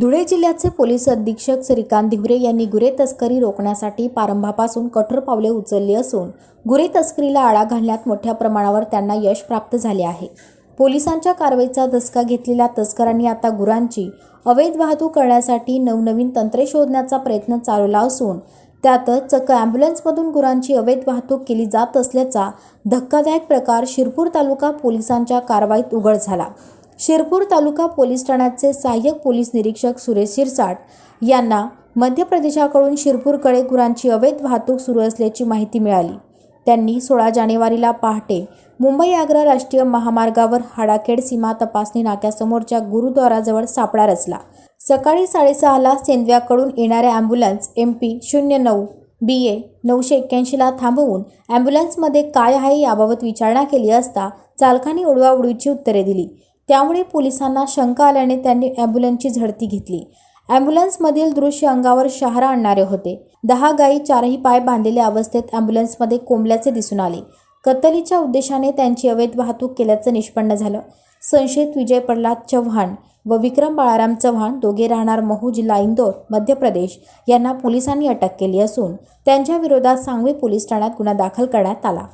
धुळे जिल्ह्याचे पोलीस अधीक्षक श्रीकांत धिवरे यांनी गुरे तस्करी रोखण्यासाठी प्रारंभापासून कठोर पावले उचलली असून गुरे तस्करीला आळा घालण्यात मोठ्या प्रमाणावर त्यांना यश प्राप्त झाले आहे. पोलिसांच्या कारवाईचा धसका घेतलेल्या तस्करांनी आता गुरांची अवैध वाहतूक करण्यासाठी नवनवीन तंत्रे शोधण्याचा प्रयत्न चालवला असून त्यातच चक्क ॲम्ब्युलन्समधून गुरांची अवैध वाहतूक केली जात असल्याचा धक्कादायक प्रकार शिरपूर तालुका पोलिसांच्या कारवाईत उघड झाला. शिरपूर तालुका पोलीस ठाण्याचे सहाय्यक पोलीस निरीक्षक सुरेश शिरसाट यांना मध्य प्रदेशाकडून शिरपूरकडे गुरांची अवैध वाहतूक सुरू असल्याची माहिती मिळाली. त्यांनी सोळा जानेवारीला पहाटे मुंबई आग्रा राष्ट्रीय महामार्गावर हाडाखेड सीमा तपासणी नाक्यासमोरच्या गुरुद्वाराजवळ सापळा रचला. सकाळी साडेसहाला सेंदव्याकडून येणाऱ्या ॲम्ब्युलन्स एम पी शून्य नऊ बी ए नऊशे एक्क्याऐंशीला थांबवून ॲम्ब्युलन्समध्ये काय आहे याबाबत विचारणा केली असता चालकाने उडवाउडवीची उत्तरे दिली. त्यामुळे पोलिसांना शंका आल्याने त्यांनी ॲम्ब्युलन्सची झडती घेतली. ॲम्ब्युलन्समधील दृश्य अंगावर शहारा आणणारे होते. दहा गायी चारही पाय बांधलेल्या अवस्थेत ॲम्ब्युलन्समध्ये कोंबल्याचे दिसून आले. कत्तलीच्या उद्देशाने त्यांची अवैध वाहतूक केल्याचं निष्पन्न झालं. संशयित विजय प्रल्हाद चव्हाण व विक्रम बाळाराम चव्हाण दोघे राहणार महू जिल्हा इंदोर मध्य प्रदेश यांना पोलिसांनी अटक केली असून त्यांच्या विरोधात सांगवी पोलीस ठाण्यात गुन्हा दाखल करण्यात आला.